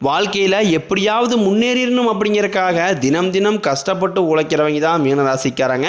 வாழ்க்கையில் எப்படியாவது முன்னேறிடணும் அப்படிங்கிறக்காக தினம் தினம் கஷ்டப்பட்டு உழைக்கிறவங்க தான் மீனராசிக்காரங்க.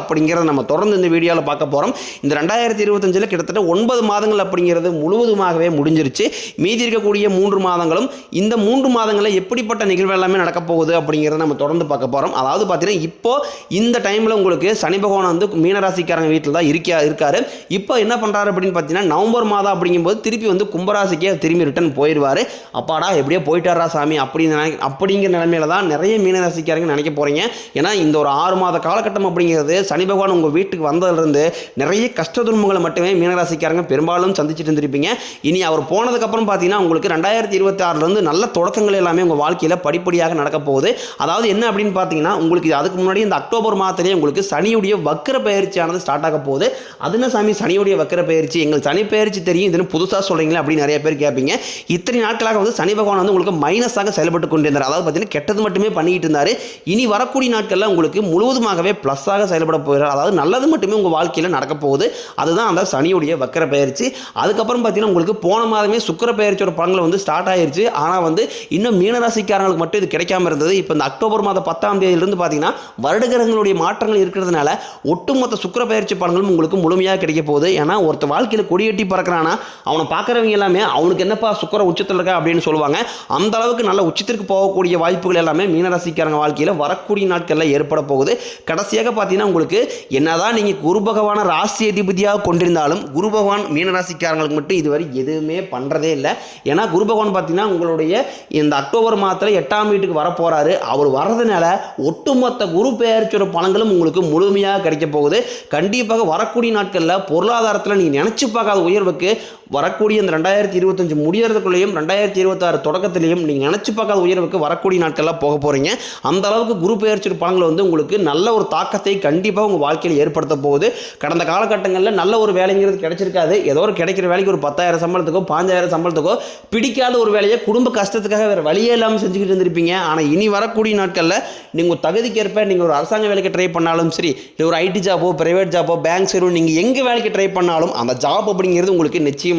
அப்படிங்கிறத நம்ம தொடர்ந்து இந்த வீடியோவில் பார்க்க போகிறோம் இந்த ரெண்டாயிரத்தி இருபத்தஞ்சில் கிட்டத்தட்ட ஒன்பது மாதங்கள் அப்படிங்கிறது முழுவதுமாகவே முடிஞ்சிருச்சு. மீதி இருக்கக்கூடிய மூன்று மாதங்களும் இந்த மூன்று மாதங்களில் எப்படிப்பட்ட நிகழ்வு எல்லாமே நடக்க போகுது அப்படிங்கிறத நம்ம தொடர்ந்து பார்க்க போகிறோம் அதாவது பார்த்தீங்கன்னா இப்போ இந்த டைமில் உங்களுக்கு சனி பகவான் வந்து மீனராசிக்காரங்க வீட்டில் தான் இருக்கா இருக்காரு. இப்போ என்ன பண்ணுறாரு அப்படின்னு பார்த்தீங்கன்னா நவம்பர் மாதம் அப்படிங்கும்போது திருப்பி வந்து கும்பராசிக்கே திரும்பி ரிட்டர்ன் போயிடுவார் அப்பாடா எப்படியோ போயிட்டாரா சாமி அப்படின்னு அப்படிங்கிற நிலைமையில தான் நிறைய மீனராசிக்காரங்க நினைக்க போகிறீங்க ஏன்னா இந்த ஒரு ஆறு மாத காலகட்டம் அப்படிங்கிறது சனி பகவான் உங்கள் வீட்டுக்கு வந்ததுலேருந்து நிறைய கஷ்ட துன்பங்களை மட்டுமே மீனராசிக்காரங்க பெரும்பாலும் சந்திச்சுட்டு இருந்திருப்பீங்க. இனி அவர் போனதுக்கப்புறம் பார்த்தீங்கன்னா உங்களுக்கு ரெண்டாயிரத்தி இருபத்தி ஆறுலேருந்து நல்ல தொடக்கங்கள் எல்லாமே உங்கள் வாழ்க்கையில் படிப்படியாக நடக்க போகுது. அதாவது என்ன அப்படின்னு பார்த்தீங்கன்னா உங்களுக்கு அதுக்கு முன்னாடி இந்த அக்டோபர் மாதத்திலேயே உங்களுக்கு சனியுடைய வக்கர பயிற்சியானது ஸ்டார்ட் ஆக போகுது. அது சாமி? சனியுடைய வக்கர பயிற்சி. எங்களுக்கு சனி பயிற்சி தெரியும். இதுன்னு புதுசாக சொல்கிறீங்களா அப்படின்னு நிறைய பேர் கேட்பீங்க. இத்தனை நாட்களாக வந்து சனி பகவான் வந்து உங்களுக்கு மைனஸாக செயல்பட்டு கொண்டிருந்தார். அதாவது பார்த்தீங்கன்னா கெட்டது மட்டுமே பண்ணிக்கிட்டு இருந்தார். இனி வரக்கூடிய நாட்களில் உங்களுக்கு முழுவதுமாகவே ப்ளஸ்ஸாக செயல்பட போகிறார் அதாவது நல்லது மட்டுமே உங்கள் வாழ்க்கையில் நடக்க போகுது. அதுதான் அந்த சனியுடைய வக்கர பயிற்சி அதுக்கப்புறம் பார்த்தீங்கன்னா உங்களுக்கு போன மாதமே சுக்கர பயிற்சியோட பலன்கள் வந்து ஸ்டார்ட் ஆயிருச்சு. ஆனால் வந்து இன்னும் மீனராசிக்காரங்களுக்கு மட்டும் இது கிடைக்காம இருந்தது. இப்போ இந்த அக்டோபர் மாதம் பத்தாம் தேதியிலிருந்து பார்த்தீங்கன்னா வருடகிரகங்களுடைய மாற்றங்கள் இருக்கிறதுனால ஒட்டுமொத்த சுக்கர பயிற்சி பலன்களும் உங்களுக்கு முழுமையாக கிடைக்க போகுது. ஏன்னா ஒருத்த வாழ்க்கையில் கொடியேட்டி பறக்கிறானா அவனை பார்க்குறவங்க எல்லாமே அவனுக்கு என்னப்பா சுக்கர உச்சத்தில் இருக்கா அப்படின்னு சொல்லுவாங்க. அந்த அளவுக்கு நல்ல உச்சத்திற்கு போகக்கூடிய வாய்ப்புகள் எல்லாமே மீனராசிக்காரங்க வாழ்க்கையில் வரக்கூடிய நாட்களில் ஏற்பட போகுது. கடைசியாக பார்த்தீங்கன்னா உங்களுக்கு என்னதான் நீங்கள் குரு பகவான ராசி அதிபதியாக கொண்டிருந்தாலும் குரு பகவான் மீனராசிக்காரங்களுக்கு மட்டும் இதுவரை எதுவுமே பண்ணுறதே இல்லை. ஏன்னா குரு பகவான் பார்த்தீங்கன்னா உங்களுடைய இந்த அக்டோபர் மாதத்தில் எட்டாம் வீட்டுக்கு வரப்போறாரு. அவர் வர்றதுனால ஒட்டுமொத்த குரு பெயர்ச்சியோட பலன்களும் உங்களுக்கு முழுமையாக கிடைக்க போகுது. கண்டிப்பாக வரக்கூடிய நாட்களில் பொருளாதாரத்தில் நீங்கள் நினச்சி பார்க்காத உயர்வுக்கு வரக்கூடிய இந்த ரெண்டாயிரத்தி இருபத்தஞ்சு முடியறதுக்குள்ளேயும் ரெண்டாயிரத்தி இருபத்தாறு தொடக்கத்திலையும் நீங்கள் நினச்சி பார்க்காத உயர்வுக்கு வரக்கூடிய நாட்கள்லாம் போக போகிறீங்க அந்த அளவுக்கு குரு பெயர்ச்சி பலன்கள் வந்து உங்களுக்கு நல்ல ஒரு தாக்கத்தை கண்டிப்பாக உங்கள் வாழ்க்கையில் ஏற்படுத்த போகுது. கடந்த காலகட்டங்களில் நல்ல ஒரு வேலைங்கிறது கிடைச்சிருக்காது. ஏதோ ஒரு கிடைக்கிற வேலைக்கு ஒரு பத்தாயிரம் சம்பளத்துக்கோ பாஞ்சாயிரம் சம்பளத்துக்கோ பிடிக்காத ஒரு வேலையை குடும்ப கஷ்டத்துக்காக வேறு வழியே இல்லாமல் செஞ்சுக்கிட்டு இருந்திருப்பீங்க. ஆனால் இனி வரக்கூடிய நாட்களில் நீங்கள் தகுதிக்கேற்ப நீங்கள் ஒரு அரசாங்க வேலைக்கு ட்ரை பண்ணாலும் சரி இல்லை ஒரு ஐடி ஜாபோ பிரைவேட் ஜாபோ பேங்க் சரி நீங்கள் எங்கே வேலைக்கு ட்ரை பண்ணாலும் அந்த ஜாப் அப்படிங்கிறது உங்களுக்கு நிச்சயமாக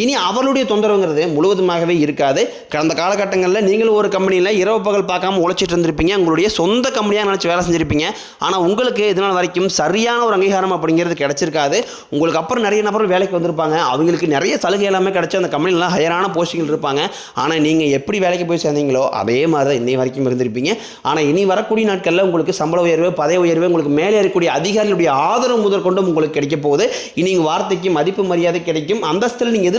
இனி அவர்களுடைய தொந்தரவுங்கிறது முழுவதுமாகவே இருக்காது. கடந்த காலகட்டங்களில் நீங்களும் ஒரு கம்பெனியில் இரவு பகல் பார்க்காம உழைச்சிட்டு இருந்திருப்பீங்க. உங்களுடைய சொந்த கம்பெனியாக நினச்சி வேலை செஞ்சுருப்பீங்க. ஆனால் உங்களுக்கு இதனால் வரைக்கும் சரியான ஒரு அங்கீகாரம் அப்படிங்கிறது கிடச்சிருக்காது. உங்களுக்கு அப்புறம் நிறைய நபர்கள் வேலைக்கு வந்திருப்பாங்க. அவங்களுக்கு நிறைய சலுகை எல்லாமே கிடச்சி அந்த கம்பெனிலாம் ஹையரான போஸ்டிங்கில் இருப்பாங்க. ஆனால் நீங்கள் எப்படி வேலைக்கு போய் சேர்ந்தீங்களோ அதே மாதிரி தான் இன்னை வரைக்கும் இருந்திருப்பீங்க. ஆனால் இனி வரக்கூடிய நாட்களில் உங்களுக்கு சம்பள உயர்வு பதவி உயர்வு உங்களுக்கு மேலே இருக்கக்கூடிய அதிகாரிகளுடைய ஆதரவு முதற்கொண்டும் உங்களுக்கு கிடைக்க போகுது. இனி வார்த்தைக்கு மதிப்பு மரியாதை கிடைக்கும். அந்தஸ்தில் நீங்கள்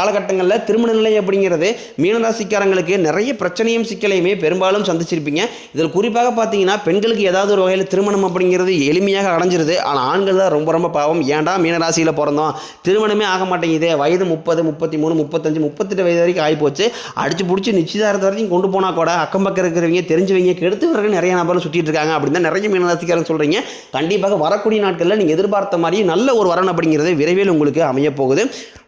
காலகட்டங்களில் திருமண நிலை அப்படிங்கிறது மீனராசிக்காரங்களுக்கு நிறைய பிரச்சனையும் சிக்கலையுமே பெரும்பாலும் சந்திச்சிருப்பீங்க. இதில் குறிப்பாக பார்த்தீங்கன்னா பெண்களுக்கு ஏதாவது ஒரு வகையில் திருமணம் அப்படிங்கிறது எளிமையாக அடைஞ்சிருது. ஆனால் ஆண்கள் தான் ரொம்ப ரொம்ப பாவம். ஏன்டா மீனராசியில் பிறந்தோம்? திருமணமே ஆக மாட்டேங்குது. வயது முப்பது முப்பத்தி மூணு முப்பத்தஞ்சு முப்பத்தெட்டு வயது வரைக்கும் ஆகிப்போச்சு அடிச்சு பிடிச்சி நிச்சயதாரத்தை வரைக்கும் கொண்டு போனால் கூட அக்கம் பக்கம் இருக்கிறவங்க தெரிஞ்சவங்க கெடுத்தவர்கள் நிறைய நபர்கள் சுற்றிட்டு இருக்காங்க. அப்படின்னு தான் நிறைய மீனராசிக்காரங்க சொல்கிறீங்க கண்டிப்பாக வரக்கூடிய நாட்களில் நீங்கள் எதிர்பார்த்த மாதிரி நல்ல ஒரு வரன் அப்படிங்கிறது விரைவில் உங்களுக்கு அமையப்போகுது.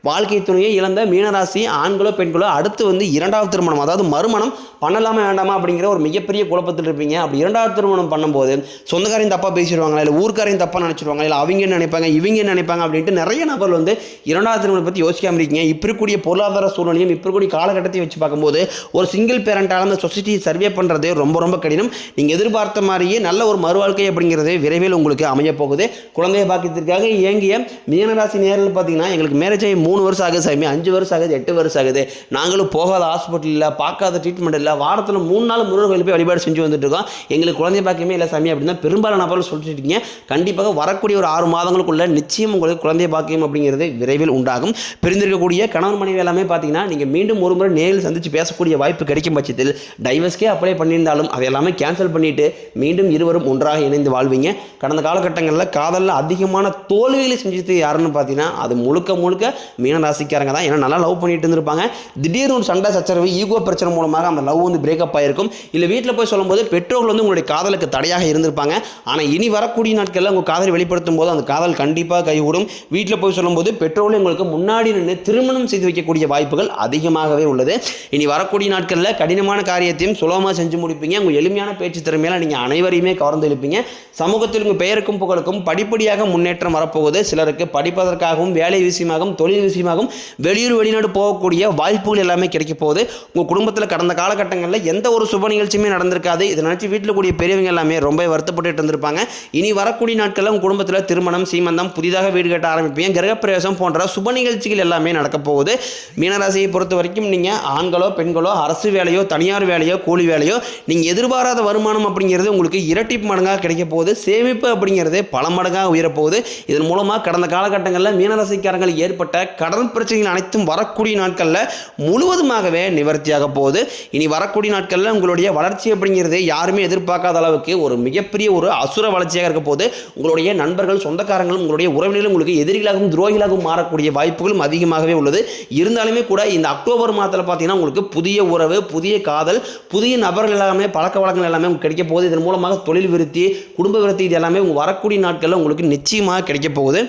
வாழ்க்கை துணையை இழந்த மீனராசி ஆண்களோ பெண்களோ அடுத்து வந்து இரண்டாவது திருமணம் அதாவது மறுமணம் பண்ணலாமா வேண்டாமா அப்படிங்கிற ஒரு மிகப்பெரிய குழப்பத்தில் இருப்பீங்க. அப்படி இரண்டாவது திருமணம் பண்ணும்போது சொந்தக்காரையும் தப்பாக பேசிடுவாங்களா இல்லை ஊர்க்காரையும் தப்பாக நினச்சிடுவாங்க இல்லை அவங்க என்ன நினைப்பாங்க இவங்க என்ன நினைப்பாங்க அப்படின்ட்டு நிறைய நபர்கள் வந்து இரண்டாவது திருமணம் பற்றி யோசிக்காமல் இருக்கீங்க. இப்போ இருக்கக்கூடிய பொருளாதார சூழ்நிலையும் இப்போ இருக்கக்கூடிய காலகட்டத்தையும் வச்சு பார்க்கும்போது ஒரு சிங்கிள் பேரண்டால் அந்த சொசைட்டியை சர்வே பண்ணுறது ரொம்ப ரொம்ப கடினம். நீங்கள் எதிர்பார்த்த மாதிரியே நல்ல ஒரு மறுவாழ்க்கை அப்படிங்கிறது விரைவில் உங்களுக்கு அமைய போகுது. குழந்தைய பாக்கியத்திற்காக இயங்கிய மீனராசி நேரில் பார்த்தீங்கன்னா எங்களுக்கு மேரேஜ் ஆகி மூணு வருஷம் ஆகுது சாமி. அஞ்சு அஞ்சு வருஷம் ஆகுது எட்டு வருஷம் ஆகுது. நாங்களும் போகாத ஹாஸ்பிட்டல் இல்லை பார்க்காத ட்ரீட்மெண்ட் இல்லை. வாரத்தில் மூணு நாள் முருகன் கோயில் போய் வழிபாடு செஞ்சு வந்துட்டு இருக்கோம். எங்களுக்கு குழந்தை பாக்கியமே இல்லை சாமி அப்படின்னு பெரும்பாலான நபர்கள் சொல்லிட்டு இருக்கீங்க. கண்டிப்பாக வரக்கூடிய ஒரு ஆறு மாதங்களுக்குள்ள நிச்சயம் உங்களுக்கு குழந்தை பாக்கியம் அப்படிங்கிறது விரைவில் உண்டாகும். பிரிந்திருக்கக்கூடிய கணவன் மனைவி எல்லாமே பார்த்தீங்கன்னா நீங்கள் மீண்டும் ஒரு முறை நேரில் சந்தித்து பேசக்கூடிய வாய்ப்பு கிடைக்கும் பட்சத்தில் டைவர்ஸ்க்கே அப்ளை பண்ணியிருந்தாலும் அதை எல்லாமே கேன்சல் பண்ணிட்டு மீண்டும் இருவரும் ஒன்றாக இணைந்து வாழ்வீங்க. கடந்த காலகட்டங்களில் காதலில் அதிகமான தோல்விகளை செஞ்சது யாருன்னு பார்த்தீங்கன்னா அது முழுக்க முழுக்க மீனராசிக்காரங்க தான். ஏன்னா நல்லா லவ் பண்ணிட்டு இருந்திருப்பாங்க. திடீர்னு ஒரு சண்டை சச்சரவு ஈகோ பிரச்சனை மூலமாக அந்த லவ் வந்து பிரேக்கப் ஆயிருக்கும். இல்லை வீட்டில் போய் சொல்லும்போது பெற்றோர்கள் வந்து உங்களுடைய காதலுக்கு தடையாக இருந்திருப்பாங்க. ஆனால் இனி வரக்கூடிய நாட்களில் உங்கள் காதலை வெளிப்படுத்தும் போது அந்த காதல் கண்டிப்பாக கைகூடும். வீட்டில் போய் சொல்லும்போது பெற்றோர்கள் உங்களுக்கு முன்னாடி நின்று திருமணம் செய்து வைக்கக்கூடிய வாய்ப்புகள் அதிகமாகவே உள்ளது. இனி வரக்கூடிய நாட்களில் கடினமான காரியத்தையும் சுலபமாக செஞ்சு முடிப்பீங்க. உங்கள் எளிமையான பேச்சு திறமையில நீங்கள் அனைவரையுமே கவர்ந்து எழுப்பீங்க சமூகத்தில் உங்கள் பெயருக்கும் புகழுக்கும் படிப்படியாக முன்னேற்றம் வரப்போகுது. சிலருக்கு படிப்பதற்காகவும் வேலை விஷயமாகவும் தொழில் விஷயமாகவும் வெளி வெளியூர் வெளிநாடு போகக்கூடிய வாய்ப்புகள் எல்லாமே கிடைக்க போகுது. உங்கள் குடும்பத்தில் கடந்த காலகட்டங்களில் எந்த ஒரு சுப நிகழ்ச்சியுமே நடந்திருக்காது. இதை நினச்சி வீட்டில் கூடிய பெரியவங்க எல்லாமே ரொம்ப வருத்தப்பட்டு இருந்திருப்பாங்க. இனி வரக்கூடிய நாட்களில் உங்கள் குடும்பத்தில் திருமணம் சீமந்தம் புதிதாக வீடு கட்ட ஆரம்பிப்பீங்க கிரகப்பிரவேசம் போன்ற சுப நிகழ்ச்சிகள் எல்லாமே நடக்க போகுது. மீனராசியை பொறுத்த வரைக்கும் நீங்கள் ஆண்களோ பெண்களோ அரசு வேலையோ தனியார் வேலையோ கூலி வேலையோ நீங்கள் எதிர்பாராத வருமானம் அப்படிங்கிறது உங்களுக்கு இரட்டிப்பு மடங்காக கிடைக்க போகுது. சேமிப்பு அப்படிங்கிறது பல மடங்காக உயரப்போகுது இதன் மூலமாக கடந்த காலகட்டங்களில் மீனராசிக்காரங்களுக்கு ஏற்பட்ட கடன் பிரச்சனைகள் அனைத்தும் வரக்கூடிய நாட்களில் முழுவதுமாகவே நிவர்த்தியாக போகுது. இனி வரக்கூடிய நாட்களில் உங்களுடைய வளர்ச்சி அப்படிங்கிறது யாருமே எதிர்பார்க்காத அளவுக்கு ஒரு மிகப்பெரிய ஒரு அசுர வளர்ச்சியாக இருக்க போது உங்களுடைய நண்பர்கள் சொந்தக்காரங்களும் உங்களுடைய உறவினர்களும் உங்களுக்கு எதிரிகளாகவும் துரோகிகளாகவும் மாறக்கூடிய வாய்ப்புகளும் அதிகமாகவே உள்ளது. இருந்தாலுமே கூட இந்த அக்டோபர் மாதத்தில் பார்த்தீங்கன்னா உங்களுக்கு புதிய உறவு புதிய காதல் புதிய நபர்கள் எல்லாமே பழக்க வழக்கங்கள் எல்லாமே உங்களுக்கு கிடைக்க போகுது. இதன் மூலமாக தொழில் விருத்தி குடும்ப விருத்தி இது எல்லாமே வரக்கூடிய நாட்களில் உங்களுக்கு நிச்சயமாக கிடைக்க போகுது.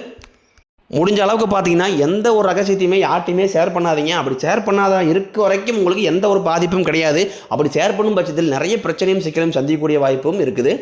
முடிஞ்ச அளவுக்கு பார்த்தீங்கன்னா எந்த ஒரு ரகசியத்தையுமே யார்ட்டையுமே ஷேர் பண்ணாதீங்க. அப்படி ஷேர் பண்ணாத இருக்க வரைக்கும் உங்களுக்கு எந்த ஒரு பாதிப்பும் கிடையாது. அப்படி ஷேர் பண்ணும் பட்சத்தில் நிறைய பிரச்சனையும் சிக்கலையும் சந்திக்கக்கூடிய வாய்ப்பும் இருக்குது.